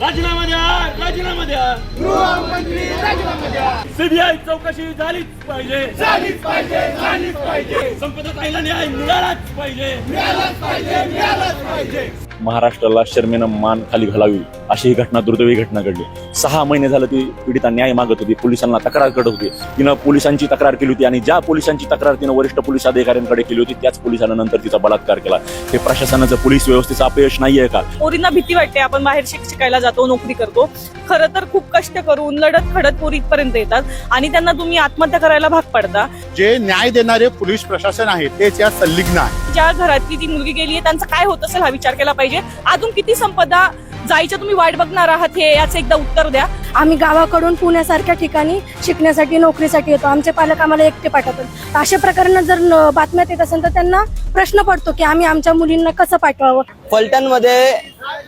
राजीनामा द्या राजीनामा द्या. गृहमंत्री राजीनामा द्या सीबीआय चौकशी झालीच पाहिजे. झालीच पाहिजे झालीच पाहिजे. संपदा न्याय मिळालाच पाहिजे. मिळालंच पाहिजे मिळालंच पाहिजे. महाराष्ट्राला शर्मेनं मान खाली घालावी अशी ही घटना दुर्दैवी घटना घडली. सहा महिने झालं ती पीडिता न्याय मागत होती पोलिसांना तक्रार करत होती. तिनं पोलिसांची तक्रार केली होती आणि ज्या पोलिसांची तक्रार तिनं वरिष्ठ पोलीस अधिकाऱ्यांकडे केली होती त्याच पोलिसांना नंतर तिचा बलात्कार केला. हे प्रशासनाचं पोलीस व्यवस्थेचं अपयश नाहीये का? पोरींना भीती वाटते आपण बाहेर शिक शिकायला जातो नोकरी करतो. खरं तर खूप कष्ट करून लढत खडत पोरी इथपर्यंत येतात आणि त्यांना तुम्ही आत्महत्या करायला भाग पडता. जे न्याय देणारे पोलीस प्रशासन आहे तेच या संलिग्न आहे. ज्या घरातली ती मुलगी गेली आहे त्यांचा काय होत असेल हा विचार केला पाहिजे. अजून किती संपदा जायच्या तुम्ही वाट बघणार आहात हे? याचं एकदा उत्तर द्या. आम्ही गावाकडून पुण्यासारख्या ठिकाणी शिकण्यासाठी नोकरीसाठी येतो. आमचे पालक आम्हाला एकटे पाठवतात. तर अशा प्रकारांना जर बातम्यात येत असेल तर त्यांना प्रश्न पडतो की आम्ही आमच्या मुलींना कसं पाठवावं? फलटणमध्ये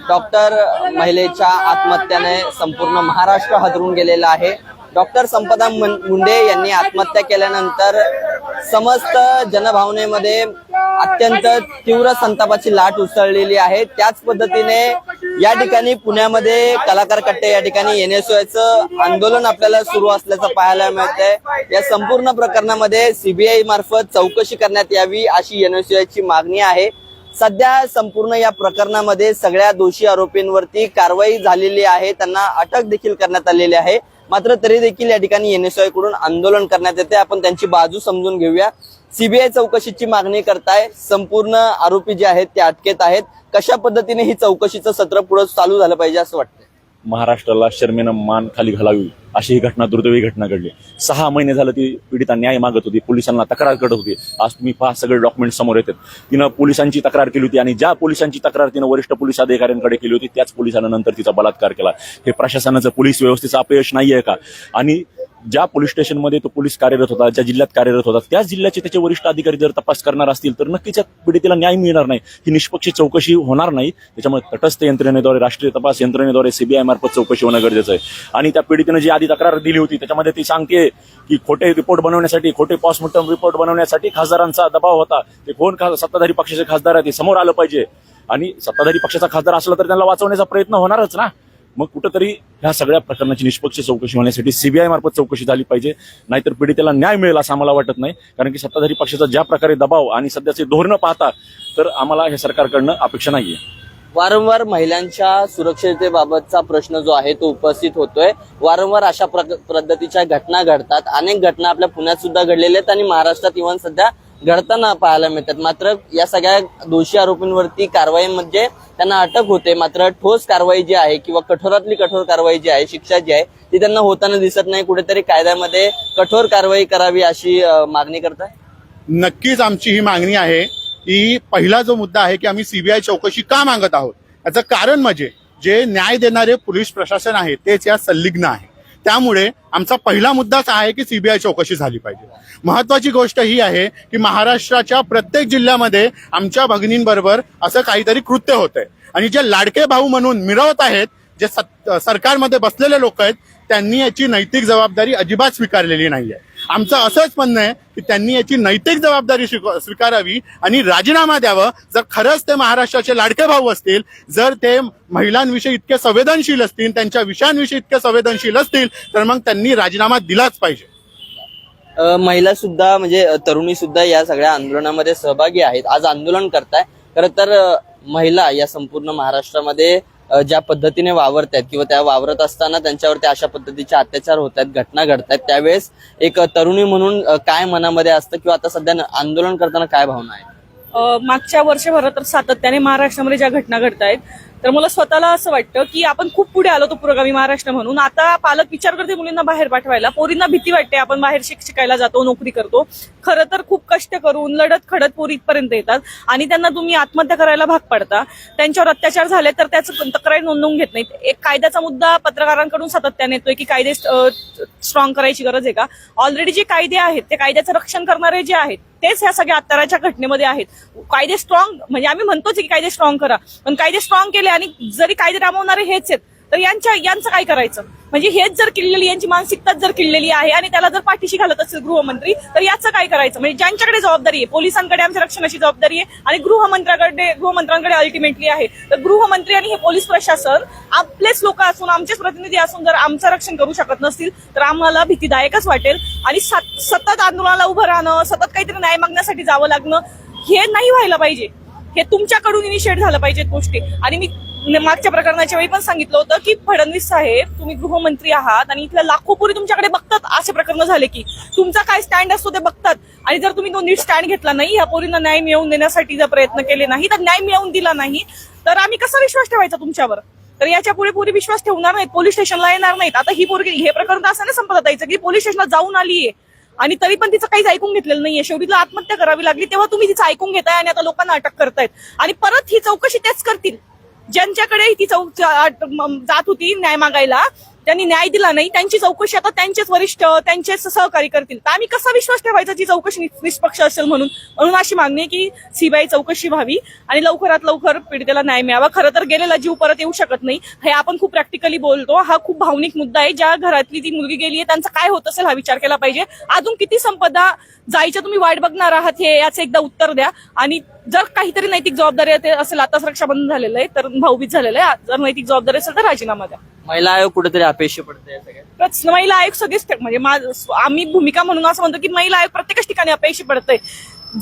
डॉक्टर महिलेच्या आत्महत्याने संपूर्ण महाराष्ट्र हादरून गेलेला आहे. डॉक्टर संपदा मुंडे यांनी आत्महत्या केल्यानंतर समस्त जनभावनेमध्ये अत्यंत तीव्र संतापाची लाट उसळलेली आहे. त्याच पद्धतीने या ठिकाणी पुण्यामध्ये कलाकार कट्टे या ठिकाणी एनएसओचं आंदोलन आपल्याला सुरू असल्याचं पाहायला मिळतंय. या संपूर्ण प्रकरणामध्ये सीबीआय मार्फत चौकशी करण्यात यावी अशी एनएसओची मागणी आहे. सध्या संपूर्ण या प्रकरणामध्ये सगळ्या दोषी आरोपींवरती कारवाई झालेली आहे. त्यांना अटक देखील करण्यात आलेली आहे. मात्र तरी देखील या ठिकाणी एनएसआयकडून आंदोलन करण्यात येते. आपण त्यांची बाजू समजून घेऊया. सीबीआय चौकशीची मागणी करताय. संपूर्ण आरोपी जे आहेत ते अटकेत आहेत. कशा पद्धतीने ही चौकशीचं सत्र पुढे चालू झालं पाहिजे असं वाटतं महाराष्ट्राला शर्मेनं मान खाली घालावी अशी ही घटना दुर्दैवी घटना घडली. सहा महिने झालं ती पीडिता न्याय मागत होती पोलिसांना तक्रार करत होती. आज तुम्ही पहा सगळे डॉक्युमेंट समोर येतात. तिनं पोलिसांची तक्रार केली होती आणि ज्या पोलिसांची तक्रार तिनं वरिष्ठ पोलीस अधिकाऱ्यांकडे केली होती त्याच पोलिसांना नंतर तिचा बलात्कार केला. हे प्रशासनाचं पोलीस व्यवस्थेचं अपयश नाहीये का? आणि ज्या पोलीस स्टेशनमध्ये तो पोलीस कार्यरत होता ज्या जिल्ह्यात कार्यरत होता त्याच जिल्ह्याचे त्याचे वरिष्ठ अधिकारी जर तपास करणार असतील तर नक्कीच या पीडितेला न्याय मिळणार नाही. ही निष्पक्ष चौकशी होणार नाही. त्याच्यामुळे तटस्थ यंत्रणेद्वारे राष्ट्रीय तपास यंत्रणेद्वारे सीबीआय मार्फत चौकशी होणं गरजेचं आहे. आणि त्या पीडितेनं जी आधी तक्रार दिली होती त्याच्यामध्ये ती सांगते की खोटे रिपोर्ट बनवण्यासाठी खोटे पॉस्टमॉर्टम रिपोर्ट बनवण्यासाठी खासदारांचा दबाव होता. ते कोण सत्ताधारी पक्षाचे खासदार आहे ते समोर आलं पाहिजे. आणि सत्ताधारी पक्षाचा खासदार असला तर त्यांना वाचवण्याचा प्रयत्न होणारच ना. मग कुठंतरी ह्या सगळ्या प्रकरणाची निष्पक्ष चौकशी होण्यासाठी सीबीआय मार्फत चौकशी झाली पाहिजे. नाहीतर पीडितेला न्याय मिळेल असं आम्हाला वाटत नाही. कारण की सत्ताधारी पक्षाचा ज्या प्रकारे दबाव आणि सध्याचे धोरणं पाहता तर आम्हाला हे सरकारकडनं अपेक्षा नाहीये. वारंवार महिलांच्या सुरक्षिततेबाबतचा प्रश्न जो आहे तो उपस्थित होतोय. वारंवार अशा पद्धतीच्या घटना घडतात. अनेक घटना आपल्या पुण्यात सुद्धा घडलेल्या आहेत आणि महाराष्ट्रात इव्हन सध्या घडताना पाहायला मिळतात. मात्र या सगळ्या दोषी आरोपींवरती कारवाई म्हणजे त्यांना अटक होते. मात्र ठोस कारवाई जी आहे किंवा कठोरातली कठोर कारवाई जी आहे शिक्षा जी आहे ती त्यांना होताना दिसत नाही. कुठेतरी कायद्यामध्ये कठोर कारवाई करावी अशी मागणी करताय? नक्कीच आमची ही मागणी आहे की पहिला जो मुद्दा आहे की आम्ही सीबीआय चौकशी का मागत आहोत? याचं कारण म्हणजे जे न्याय देणारे पोलीस प्रशासन आहे तेच या संलिग्न आहे. त्यामुळे आमचा पहिला मुद्दाच आहे की सीबीआय चौकशी झाली पाहिजे. महत्वाची गोष्ट ही आहे की महाराष्ट्राच्या प्रत्येक जिल्ह्यामध्ये आमच्या भगिनींबरोबर असं काहीतरी कृत्य होतंय. आणि जे लाडके भाऊ म्हणून मिरवत आहेत जे सरकारमध्ये बसलेले लोक आहेत त्यांनी याची नैतिक जबाबदारी अजिबात स्वीकारलेली नाही आहे आमचं असंच म्हणणं आहे की त्यांनी याची नैतिक जबाबदारी स्वीक- स्वीकारावी आणि राजीनामा द्यावं. जर खरंच ते महाराष्ट्राचे लाडके भाऊ असतील जर ते महिलांविषयी इतके संवेदनशील असतील त्यांच्या विषयांविषयी इतके संवेदनशील असतील तर मग त्यांनी राजीनामा दिलाच पाहिजे. महिला सुद्धा म्हणजे तरुणी सुद्धा या सगळ्या आंदोलनामध्ये सहभागी आहेत. आज आंदोलन करताय. खरं तर महिला या संपूर्ण महाराष्ट्रामध्ये ज्या पद्धतीने वावरत आहेत किंवा त्या वावरत असताना त्यांच्यावरती अशा पद्धतीचे अत्याचार होत आहेत घटना घडत आहेत त्यावेळेस एक तरुणी म्हणून काय मनामध्ये असतं किंवा आता सध्या आंदोलन करताना काय भावना आहे मागच्या वर्षभरात तर सातत्याने महाराष्ट्रामध्ये ज्या घटना घडत आहेत तर मला स्वतःला असं वाटतं की आपण खूप पुढे आलो तो पुरोगामी महाराष्ट्र म्हणून. आता पालक विचार करते मुलींना बाहेर पाठवायला. पोरींना भीती वाटते आपण बाहेर शिक शिकायला जातो नोकरी करतो. खरं तर खूप कष्ट करून लढत खडत पोरी इथपर्यंत येतात. आणि त्यांना तुम्ही आत्महत्या करायला भाग पडता. त्यांच्यावर अत्याचार झाले तर त्याचं तक्रार नोंदवून घेत नाहीत. एक कायद्याचा मुद्दा पत्रकारांकडून सातत्याने येतोय की कायदे स्ट्रॉंग करायची गरज आहे का? ऑलरेडी जे कायदे आहेत ते कायद्याचं रक्षण करणारे जे आहेत तेच ह्या सगळ्या अत्याराच्या घटनेमध्ये आहेत. कायदे स्ट्रॉंग म्हणजे आम्ही म्हणतोच की कायदे स्ट्रॉंग करा. पण कायदे स्ट्रॉंग केले आणि जरी कायदे राबवणारे हेच आहेत तर यांच्या यांचं काय करायचं? म्हणजे हेच जर किल्लेली यांची मानसिकताच जर किल्लेली आहे आणि त्याला जर पाठीशी घालत असेल गृहमंत्री तर याचं काय करायचं? म्हणजे ज्यांच्याकडे जबाबदारी आहे पोलिसांकडे आमच्या रक्षणाची जबाबदारी आहे आणि गृहमंत्र्याकडे गृहमंत्र्यांकडे अल्टिमेटली आहे. तर गृहमंत्री आणि हे पोलीस प्रशासन आपलेच लोक असून आमचेच प्रतिनिधी असून जर आमचं रक्षण करू शकत नसतील तर आम्हाला भीतीदायकच वाटेल आणि सतत आंदोलनाला उभं राहणं सतत काहीतरी न्याय मागण्यासाठी जावं लागणं हे नाही व्हायला पाहिजे. हे तुमच्याकडून इनिशिएट झालं पाहिजेत गोष्टी. आणि मी मागच्या प्रकरणाच्या वेळी पण सांगितलं होतं की फडणवीस साहेब तुम्ही गृहमंत्री आहात आणि इथल्या लाखो पोरी तुमच्याकडे बघतात. असे प्रकरण झाले की तुमचा काय स्टँड असतो ते बघतात. आणि जर तुम्ही तो नीट स्टँड घेतला नाही या पोरींना न्याय मिळवून देण्यासाठी जर प्रयत्न केले नाही तर न्याय मिळवून दिला नाही तर आम्ही कसा विश्वास ठेवायचा तुमच्यावर? तर याच्यापुढे पुरी विश्वास ठेवणार नाहीत पोलीस स्टेशनला येणार नाहीत. आता ही पोरगी हे प्रकरण असं नाही संपत यायचं की पोलीस स्टेशनला जाऊन आलीये. आणि तरी पण तिचं काहीच ऐकून घेतलेलं नाहीये. शेवटी तिला आत्महत्या करावी लागली तेव्हा तुम्ही तिचं ऐकून घेताय आणि आता लोकांना अटक करतायत. आणि परत ही चौकशी तेच करतील. ज्यांच्याकडे ती चौ जात होती न्याय मागायला त्यांनी न्याय दिला नाही त्यांची चौकशी आता त्यांचेच वरिष्ठ त्यांचेच सहकारी करतील. तर आम्ही कसा विश्वास ठेवायचा ती चौकशी निष्पक्ष असेल म्हणून? म्हणून अशी मागणी आहे की सीबीआय चौकशी व्हावी आणि लवकरात लवकर पीडितेला न्याय मिळावा. खरं तर गेलेला जीव परत येऊ शकत नाही. हे आपण खूप प्रॅक्टिकली बोलतो. हा खूप भावनिक मुद्दा आहे. ज्या घरातली जी मुलगी गेली आहे त्यांचा काय होत असेल हा विचार केला पाहिजे. अजून किती संपदा जायच्या तुम्ही वाट बघणार आहात हे याचं एकदा उत्तर द्या. आणि जर काहीतरी नैतिक जबाबदारी असेल आताच रक्षाबंधन झालेलं आहे तर भाऊबीज झालेलं आहे. जर नैतिक जबाबदारी असेल तर राजीनामा द्या. महिला आयोग कुठेतरी अपेक्षी पडते या सगळ्या. प्रच- महिला आयोग सगळेच म्हणजे मा- आम्ही भूमिका म्हणून असं म्हणतो की महिला आयोग प्रत्येकच ठिकाणी अपयशी पडतंय.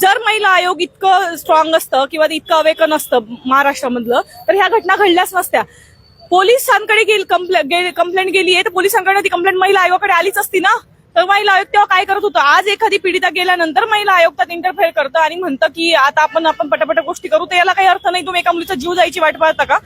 जर महिला आयोग इतकं स्ट्रॉंग असतं किंवा इतकं अवेकन असतं महाराष्ट्रामधलं तर ह्या घटना घडल्याच नसत्या. पोलिसांकडे गेली कंप्लेंट कंप्लेंट गेली आहे तर पोलिसांकडे ती कंप्लेंट महिला आयोगाकडे आलीच असती ना? तर महिला आयोग तेव्हा काय करत होतं? आज एखादी पीडिता गेल्यानंतर महिला आयोग त्यात इंटरफेअर करतं आणि म्हणतं की आता आपण आपण पटापट गोष्टी करू तर याला काही अर्थ नाही तुम्ही एका मुलीचा जीव जायची वाट पाहता का?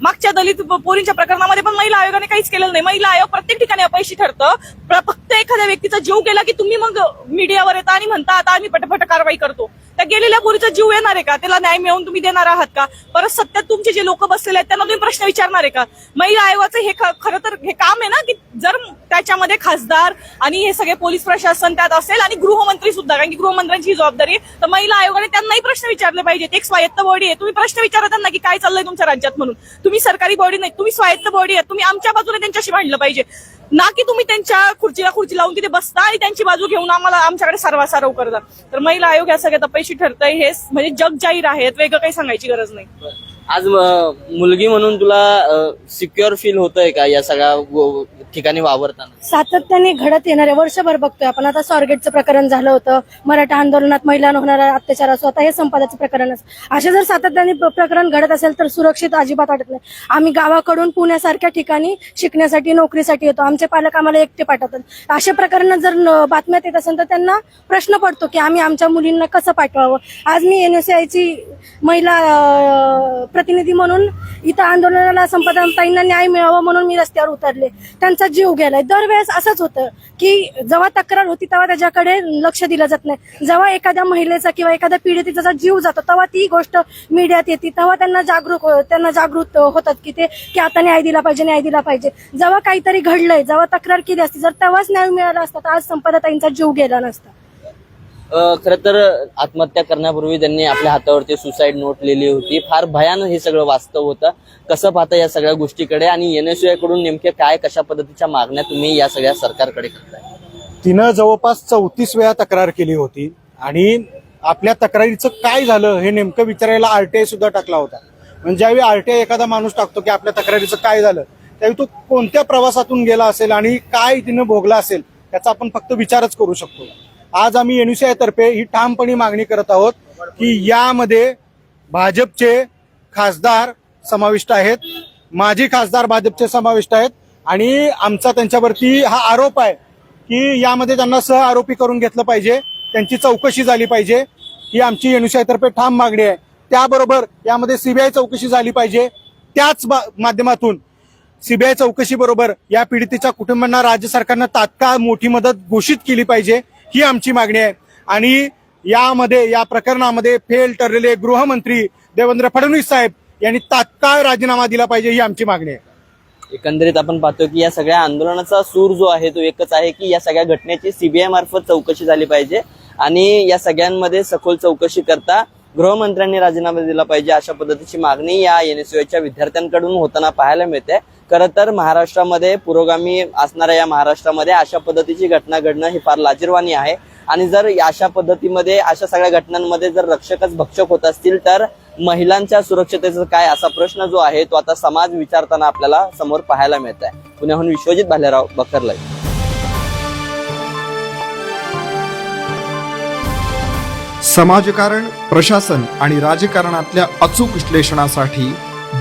मागच्या दलित पोरींच्या प्रकरणामध्ये पण महिला आयोगाने काहीच केलेलं नाही. महिला आयोग प्रत्येक ठिकाणी अपयशी ठरतं. फक्त एखाद्या व्यक्तीचा जीव गेला की तुम्ही मग मीडियावर येता आणि म्हणता आता आम्ही पटपट कारवाई करतो. त्या गेलेल्या पोरीचा जीव येणार आहे का? त्याला न्याय मिळवून तुम्ही देणार आहात का? परत सत्यात तुमचे जे लोक बसलेले आहेत त्यांना तुम्ही प्रश्न विचारणार आहे का? महिला आयोगाचं हे खरं तर हे काम आहे ना की जर त्याच्यामध्ये खासदार आणि हे सगळे पोलीस प्रशासन त्यात असेल आणि गृहमंत्री सुद्धा कारण की गृहमंत्र्यांची ही जबाबदारी आहे तर महिला आयोगाने त्यांनाही प्रश्न विचारले पाहिजेत. एक स्वायत्त बॉडी आहे तुम्ही प्रश्न विचारा त्यांना की काय चाललंय तुमच्या राज्यात म्हणून. तुम्ही सरकारी बॉडी नाही तुम्ही स्वायत्त बॉडी आहे तुम्ही आमच्या बाजूने त्यांच्याशी भांडलं पाहिजे. ना की तुम्ही त्यांच्या खुर्चीला खुर्ची लावून तिथे बसता आणि त्यांची बाजू घेऊन आम्हाला आमच्याकडे सर्वासारव करता तर महिला आयोग या सगळ्यात अपयशी ठरतंय हे म्हणजे जग जाहीर आहे वेगळं काही सांगायची गरज नाही. आज मुलगी म्हणून तुला सिक्युअर फील होतंय का या सगळ्या ठिकाणी वावरताना? सातत्याने घडत येणारे वर्षभर बघतोय आपण. आता स्वारगेटचं प्रकरण झालं होतं. मराठा आंदोलनात महिलांना होणारा अत्याचार असो आता हे संपादाचं प्रकरण असं. असे जर सातत्याने प्रकरण घडत असेल तर सुरक्षित अजिबात वाटत नाही. आम्ही गावाकडून पुण्यासारख्या ठिकाणी शिकण्यासाठी नोकरीसाठी येतो. आमचे पालक आम्हाला एकटे पाठवतात. अशा प्रकरण जर बातम्यात येत असेल तर त्यांना प्रश्न पडतो की आम्ही आमच्या मुलींना कसं पाठवावं? आज मी एनएसआयची महिला प्रतिनिधी म्हणून इथं आंदोलनाला संपदाताईंना न्याय मिळावा म्हणून मी रस्त्यावर उतरले. त्यांचा जीव गेलाय. दरवेळेस असंच होतं की जेव्हा तक्रार होती तेव्हा त्याच्याकडे लक्ष दिलं जात नाही. जेव्हा एखाद्या महिलेचा किंवा एखाद्या पीडितीचा जीव जातो तेव्हा ती गोष्ट मीडियात येते. तेव्हा त्यांना जागरूक हो- त्यांना जागृत होतात की ते की आता न्याय दिला पाहिजे न्याय दिला पाहिजे. जेव्हा काहीतरी घडलंय जेव्हा तक्रार केली असती जर तेव्हाच न्याय मिळाला असता तर आज संपदाताईंचा जीव गेला नसता. खर तर आत्महत्या करण्यापूर्वी त्यांनी आपल्या हातावरती सुसाईड नोट लिहिली होती. फार भयानक हे सगळं वास्तव होतं. कसं पाहता या सगळ्या गोष्टीकडे आणि एन एसकडून नेमक्या काय कशा पद्धतीच्या मागण्या तुम्ही या सगळ्या सरकारकडे करताय? तिनं जवळपास चौतीस वेळा तक्रार केली होती आणि आपल्या तक्रारीचं काय झालं हे नेमकं विचारायला आरटीआय सुद्धा टाकला होता. म्हणजे ज्यावेळी आरटीआय एखादा माणूस टाकतो की आपल्या तक्रारीचं काय झालं त्यावेळी तो कोणत्या प्रवासातून गेला असेल आणि काय तिनं भोगला असेल त्याचा आपण फक्त विचारच करू शकतो. आज आम्ही एनयुसीआय तर्फे ही ठामपणे मागणी करत आहोत की यामध्ये भाजपचे खासदार समाविष्ट आहेत माजी खासदार भाजपचे समाविष्ट आहेत आणि आमचा त्यांच्यावरती हा आरोप आहे की यामध्ये त्यांना सह आरोपी करून घेतलं पाहिजे त्यांची चौकशी झाली पाहिजे. ही आमची एनयुसीआय ठाम मागणी आहे. त्याबरोबर यामध्ये सीबीआय चौकशी झाली पाहिजे. त्याच बा- माध्यमातून सीबीआय चौकशी बरोबर या पीडितेच्या कुटुंबांना राज्य सरकारनं तात्काळ मोठी मदत घोषित केली पाहिजे. ही आमची मागणी आहे. आणि यामध्ये या प्रकरणामध्ये फेल ठरलेले गृहमंत्री देवेंद्र फडणवीस साहेब यांनी तात्काळ राजीनामा दिला पाहिजे ही आमची मागणी आहे. एकंदरीत आपण पाहतो की या सगळ्या आंदोलनाचा सूर जो आहे तो एकच आहे की या सगळ्या घटनेची सीबीआय मार्फत चौकशी झाली पाहिजे आणि या सगळ्यांमध्ये सखोल चौकशी करता गृहमंत्र्यांनी राजीनामा दिला पाहिजे अशा पद्धतीची मागणी या एनएसयूच्या विद्यार्थ्यांकडून होताना पाहायला मिळते. खरं तर महाराष्ट्रामध्ये पुरोगामी असणाऱ्या या महाराष्ट्रामध्ये अशा पद्धतीची घटना घडणं ही फार लाजीरवाणी आहे. आणि जर अशा पद्धतीमध्ये अशा सगळ्या घटनांमध्ये जर रक्षकच भक्षक होत असतील तर महिलांच्या सुरक्षतेचा काय असा प्रश्न जो आहे तो आता समाज विचारताना आपल्याला समोर पाहायला मिळत आहे पुण्याहून विश्वजित भालेराव बखरलाई समाजकारण प्रशासन आणि राजकारणातल्या अचूक विश्लेषणासाठी